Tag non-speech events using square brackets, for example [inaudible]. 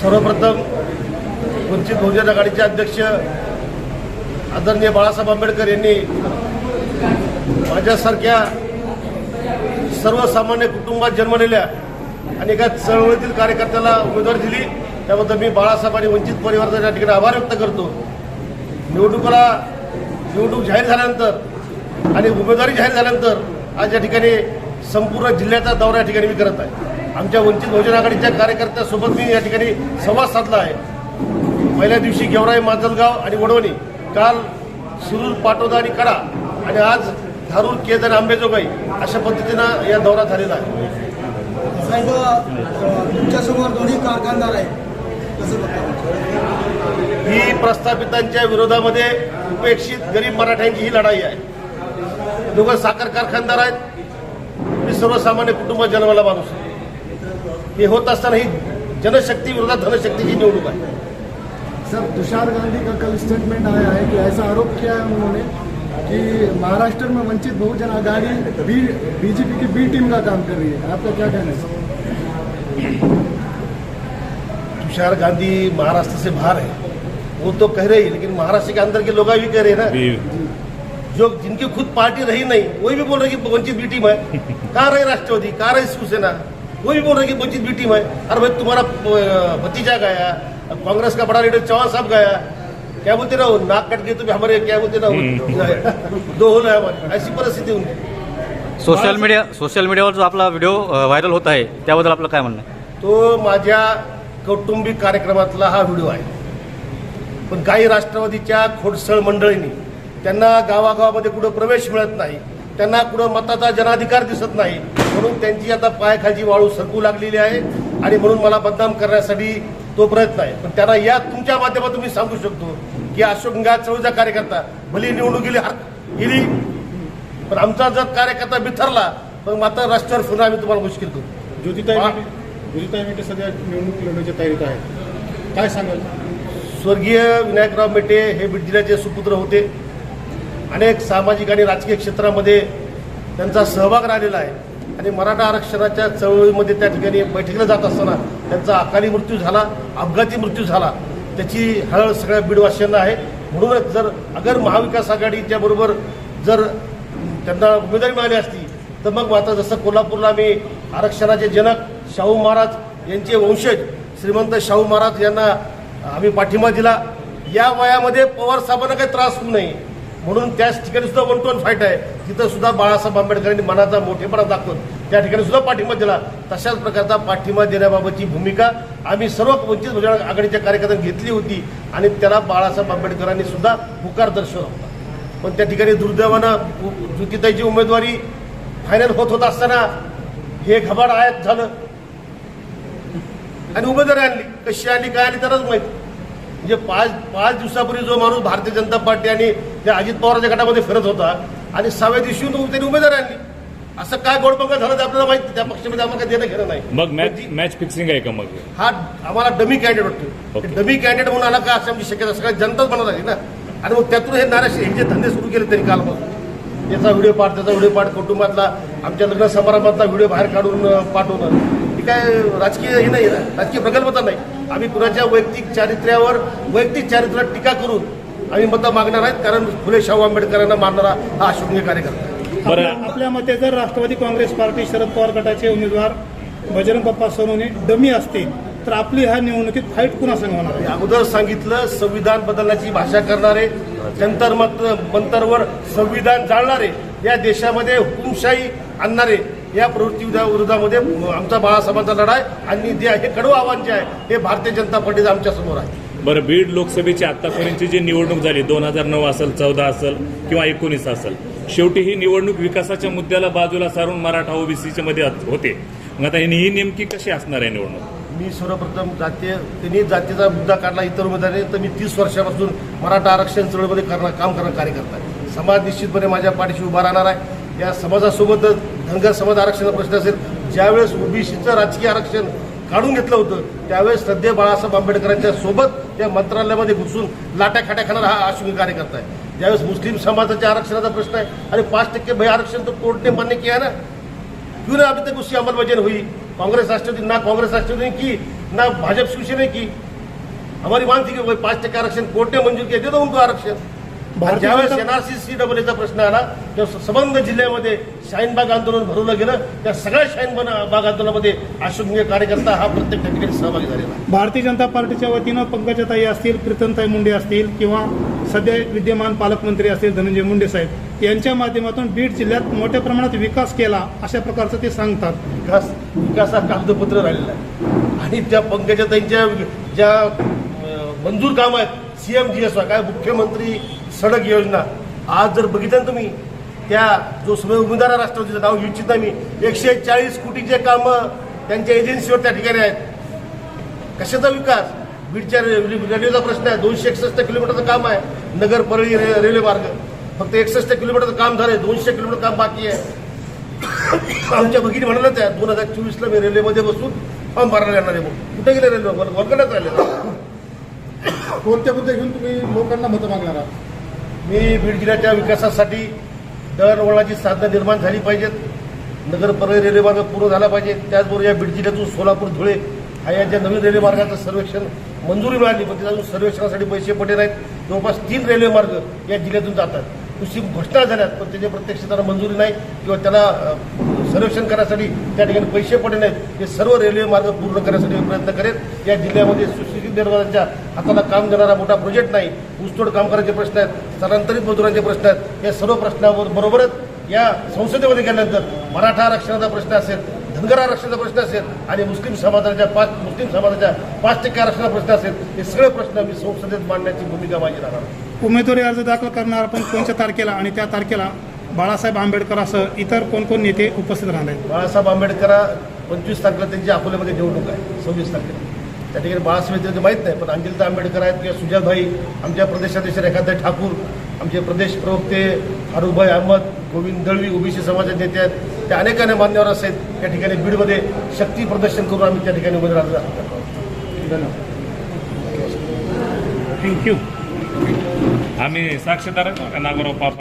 सर्वप्रथम वंचित बहुजन आघाडीचे अध्यक्ष आदरणीय बाळासाहेब आंबेडकर यांनी माझ्यासारख्या सर्वसामान्य कुटुंबात जन्मलेल्या आणि एका चळवळीतील कार्यकर्त्याला उमेदवारी दिली. त्याबद्दल मी बाळासाहेब आणि वंचित परिवाराचा या ठिकाणी आभार व्यक्त करतो. निवडणुकाला निवडणूक जाहीर झाल्यानंतर आणि उमेदवारी जाहीर झाल्यानंतर आज या ठिकाणी संपूर्ण जिल्ह्याचा दौरा या ठिकाणी मी करत आहे. आमच्या वंचित बहुजन आघाडीच्या कार्यकर्त्यासोबत मी या ठिकाणी संवाद साधला आहे. पहिल्या दिवशी गेवराई माजलगाव आणि वडवणी काल शिरूर पाटोदा आणि कडा आणि आज धारूर केज आणि आंबेजोगाई अशा पद्धतीनं या दौरा झालेला आहे. साहेब तुमच्यासमोर दोन्ही कारखानदार आहेत. कसं बघता ही प्रस्थापितांच्या विरोधामध्ये उपेक्षित गरीब मराठ्यांची ही लढाई आहे. दोघं साखर कारखानदार आहेत. मी सर्वसामान्य कुटुंबात जन्माला माणूस आहे. हे होत असताना ही जनशक्ती विरोधात धनशक्तीची निवडणूक आहे सर तुषार गांधी का कल स्टेटमेंट आया है कि ऐसा आरोप किया है उन्होंने कि महाराष्ट्र में वंचित बहुजन आघाड़ी बी बीजेपी की बी टीम का काम कर रही है। आपका क्या कहना है तुषार गांधी महाराष्ट्र से बाहर है। वो तो कह रहे ही लेकिन महाराष्ट्र के अंदर के लोग भी कह रहे हैं ना। जो। जिनकी खुद पार्टी रही नहीं वही भी बोल रहे कि वंचित बी टीम है। [laughs] कहाँ रही राष्ट्रवादी? कहाँ रही शिवसेना? वो भी बोल रहे कि वंचित बी टीम है। अरे भाई तुम्हारा भतीजा गया कांग्रेस का बड़ा लीडर चौहान साहब गया। क्या बोलते ना नाक कट गए तो भी हमारे क्या बोलते [laughs] ना वो, दो होना है हमारे। ऐसी परिस्थिती उनकी सोशल मीडिया सोशल मीडियावर जो आपला व्हिडिओ व्हायरल होत आहे त्याबद्दल आपलं काय म्हणणं आहे? तो माझ्या कौटुंबिक कार्यक्रमातला हा व्हिडिओ आहे. पण काही राष्ट्रवादीच्या खोडसळ मंडळींनी त्यांना गावागावामध्ये कुठं प्रवेश मिळत नाही त्यांना कुठं मताचा जनाधिकार दिसत नाही म्हणून त्यांची आता पायाखालची वाळू सरकू लागलेली आहे आणि म्हणून मला बदनाम करण्यासाठी तो प्रयत्न आहे. पण त्यांना या तुमच्या माध्यमातून मी सांगू शकतो की अशोक गा चौदा कार्यकर्ता भली निवडणूक गेली गेली. पण आमचा जर कार्यकर्ता बिथरला पण मात्र रस्त्यावर पुन्हा आम्ही तुम्हाला मुश्किल करू. ज्योतिताई ज्योतिताई मेटे सध्या निवडणूक लढण्याच्या तयारीत आहेत. काय सांगाल? स्वर्गीय विनायकराव मेटे हे बीड जिल्ह्याचे सुपुत्र होते. अनेक सामाजिक आणि राजकीय क्षेत्रामध्ये त्यांचा सहभाग राहिलेला आहे. आणि मराठा आरक्षणाच्या चळवळीमध्ये त्या ठिकाणी बैठकीला जात असताना त्यांचा अकाली मृत्यू झाला अपघाती मृत्यू झाला. त्याची हळहळ सगळ्या बीडवासियांना आहे. म्हणूनच जर अगर महाविकास आघाडीच्या बरोबर जर त्यांना उमेदवारी मिळाली असती तर मग आता जसं कोल्हापूरला आम्ही आरक्षणाचे जनक शाहू महाराज यांचे वंशज श्रीमंत शाहू महाराज यांना आम्ही पाठिंबा दिला. या वयामध्ये पवार साहेबांना काही त्रास होऊ नये. म्हणून त्याच ठिकाणी सुद्धा वन टू वन फाईट आहे. तिथं सुद्धा बाळासाहेब आंबेडकरांनी मनाचा मोठेपणा दाखवून त्या ठिकाणी सुद्धा पाठिंबा दिला. तशाच प्रकारचा पाठिंबा देण्याबाबतची भूमिका आम्ही सर्व वंचित बहुजन आघाडीच्या कार्यकर्त्यांनी घेतली होती आणि त्याला बाळासाहेब आंबेडकरांनी सुद्धा पुकार दर्शवला होता. पण त्या ठिकाणी दुर्दैवानं जुतीताईची उमेदवारी फायनल होत होत असताना हे घबाड आयात झालं. आणि उमेदवारी आणली. कशी आली काय आली तरच माहिती. म्हणजे पाच पाच दिवसापूर्वी जो माणूस भारतीय जनता पार्टी आणि त्या अजित पवारच्या गटामध्ये फिरत होता आणि सहाव्या दिवशी त्यांनी उमेदवारी आणली. असं काय गोडबंग झालं ते आपल्याला माहिती त्या पक्षामध्ये आम्हाला काही देणं घेणं नाही. मग मॅच मॅच फिक्सिंग आहे का मग? हा आम्हाला डमी कॅन्डिडेट वाटतो. डमी कॅन्डिडेट म्हणून आला का अशी आमची शक्यता सगळ्या जनताच बनत आली ना. आणि मग त्यातून हे नाराज हे जे धंदे सुरू केले त्यांनी कालपासून. याचा व्हिडिओ पाठ त्याचा व्हिडिओ पाठ कुटुंबातला आमच्या लग्न समारंभातला व्हिडिओ बाहेर काढून पाठवणं ही काय राजकीय हे नाही ना राजकीय प्रकल्पता नाही. आम्ही कुणाच्या वैयक्तिक चारित्र्यावर वैयक्तिक चारित्र्यावर टीका करून आम्ही मतं मागणार आहेत कारण फुले शाहू आंबेडकरांना मारणारा हा अशोकनीय कार्यकर्ता आहे. बरं. आपल्या- मते जर राष्ट्रवादी काँग्रेस पार्टी शरद पवार गटाचे उमेदवार बजरंग बाप्पा सोनवणे डमी असतील तर आपली ह्या निवडणुकीत फाईट कुणा संग होणार आहे? अगोदर सांगितलं संविधान बदलण्याची भाषा करणारे जंतर मंत्र मंतरवर संविधान जाळणारे या देशामध्ये हुकुमशाही आणणारे या प्रवृत्ती विरोधामध्ये आमचा बाळासाहेबांचा लढा आहे आणि जे हे कडवं आव्हान जे आहे हे भारतीय जनता पार्टीचं आमच्यासमोर आहे. बरं बीड लोकसभेची आतापर्यंतची जी निवडणूक झाली दोन हजार नऊ असेल चौदा असेल किंवा एकोणीस असेल शेवटी ही निवडणूक विकासाच्या मुद्द्याला बाजूला सारून मराठा ओबीसीच्या मध्ये होते. मग आता ही ही नेमकी कशी असणार आहे निवडणूक? मी सर्वप्रथम जातीय त्यांनी जातीचा मुद्दा काढला इतर उमेदवारांनी तर मी तीस वर्षापासून मराठा आरक्षण चळवळीमध्ये करणार काम करणार कार्यकर्ता समाज निश्चितपणे माझ्या पाठीशी उभा राहणार आहे. या समाजासोबतच धनगर समाज आरक्षणाचा प्रश्न असेल ज्यावेळेस ओबीसीचं राजकीय आरक्षण काढून घेतलं होतं त्यावेळेस सध्या बाळासाहेब आंबेडकरांच्या सोबत त्या मंत्रालयामध्ये घुसून लाट्या खाट्या खाणारा हा अश्विनी कार्यकर्ता आहे. ज्यावेळेस मुस्लिम समाजाच्या आरक्षणाचा प्रश्न आहे आणि पाच टक्के भय आरक्षण तर कोर्टने मान्य किया ना? क्यों ना अभी तक उसकी अंमलबजावनी हुई? कांग्रेस राष्ट्रवादी ना कांग्रेस राष्ट्रवादी ने की ना भाजप शिवसेना की? हमारी मानती की भाई पाच टक्के आरक्षण कोर्ट ने मंजूर किया दे दो उनको आरक्षण। ज्यावेळेस एनआरसी सी डबलचा प्रश्न आला तेव्हा संबंध जिल्ह्यामध्ये शाहीनबाग आंदोलन भरवलं गेलं त्या सगळ्या शाहीन बाग आंदोलनामध्ये अशोकनीय कार्यकर्ता हा प्रत्येक ठिकाणी सहभागी झालेला भारतीय जनता पार्टीच्या वतीनं पंकजाताई असतील प्रीतमताई मुंडे असतील किंवा सध्या विद्यमान पालकमंत्री असतील धनंजय मुंडे साहेब यांच्या माध्यमातून बीड जिल्ह्यात मोठ्या प्रमाणात विकास केला अशा प्रकारचं ते सांगतात. विकास विकास हा कागदपत्र राहिलेला आहे. आणि त्या पंकजाताईंच्या ज्या मंजूर काम आहेत सीएम जी एस काय मुख्यमंत्री सडक योजना. आज जर बघितलं ना तुम्ही त्या जो सगळे उमेदवार राष्ट्रवादीचं नाव घेऊ इच्छित नाही मी एकशे चाळीस कोटीचे कामं त्यांच्या एजन्सीवर त्या ठिकाणी आहेत. कशाचा विकास? बीडच्या रे- रेल्वेचा प्रश्न आहे. दोनशे एकसष्ट किलोमीटरचं काम आहे नगर परळी रे- रेल्वे मार्ग. फक्त एकसष्ट किलोमीटरचं काम झालंय दोनशे किलोमीटर काम बाकी आहे. आमच्या भगिनी म्हणाल्या त्या दोन हजार चोवीसला मी रेल्वेमध्ये बसून फॉर्म भरायला येणार आहे मग कुठे गेले रेल्वे? वर्गण्यात राहिले. कोणत्या मुद्दे घेऊन तुम्ही लोकांना मतं मागणार आहात? मी बीड जिल्ह्याच्या विकासासाठी दळणवळणाची साधनं निर्माण झाली पाहिजेत. नगर परळी रेल्वेमार्ग पूर्ण झाला पाहिजे. त्याचबरोबर या बीड जिल्ह्यातून सोलापूर धुळे हा या ज्या नवीन रेल्वेमार्गाचं सर्वेक्षण मंजुरी मिळाली पण त्याच्या सर्वेक्षणासाठी पैसे पडले नाहीत. जवळपास तीन रेल्वेमार्ग या जिल्ह्यातून जातात. कृषी घोषणा झाल्यात पण त्याच्या प्रत्यक्ष त्याला मंजुरी नाही किंवा त्याला सर्वेक्षण करण्यासाठी त्या ठिकाणी पैसे पडले नाहीत. हे सर्व रेल्वे मार्ग पूर्ण करण्यासाठी प्रयत्न करेन. या जिल्ह्यामध्ये सुशिक्षित निर्माणांच्या हाताला काम देणारा मोठा प्रोजेक्ट नाही. ऊसतोड कामगारांचे प्रश्न आहेत स्थलांतरित मजुरांचे प्रश्न आहेत. या सर्व प्रश्नावर बरोबरच या संसदेमध्ये गेल्यानंतर मराठा आरक्षणाचा प्रश्न असेल धनगर आरक्षणाचा प्रश्न असेल आणि मुस्लिम समाजाच्या पाच मुस्लिम समाजाच्या पाच टक्के आरक्षणाचा प्रश्न असेल हे सगळे प्रश्न मी संसदेत मांडण्याची भूमिका माझी राहणार. उमेदवारी अर्ज दाखल करणार आपण कोणत्या तारखेला आणि त्या तारखेला बाळासाहेब आंबेडकरांसह इतर कोण कोण नेते उपस्थित राहणार आहेत बाळासाहेब आंबेडकर पंचवीस तारखेला त्यांची अकोल्यामध्ये निवडणूक आहे सव्वीस तारखेला. त्या ठिकाणी बाळासाहेब त्यांचं माहीत नाही पण अंजलिता आंबेडकर आहेत किंवा सुजातभाई आमच्या प्रदेशाध्यक्ष रेखाताई ठाकूर आमचे प्रदेश प्रवक्ते फारुखभाई अहमद गोविंद दळवी ओबीसी समाजाचे नेते आहेत. त्या अनेकाने मान्यवर असेल त्या ठिकाणी बीडमध्ये शक्ती प्रदर्शन करून आम्ही त्या ठिकाणी उमेदवार धन्यवाद. थँक्यू आम्ही साक्षीदार नागोराव पापा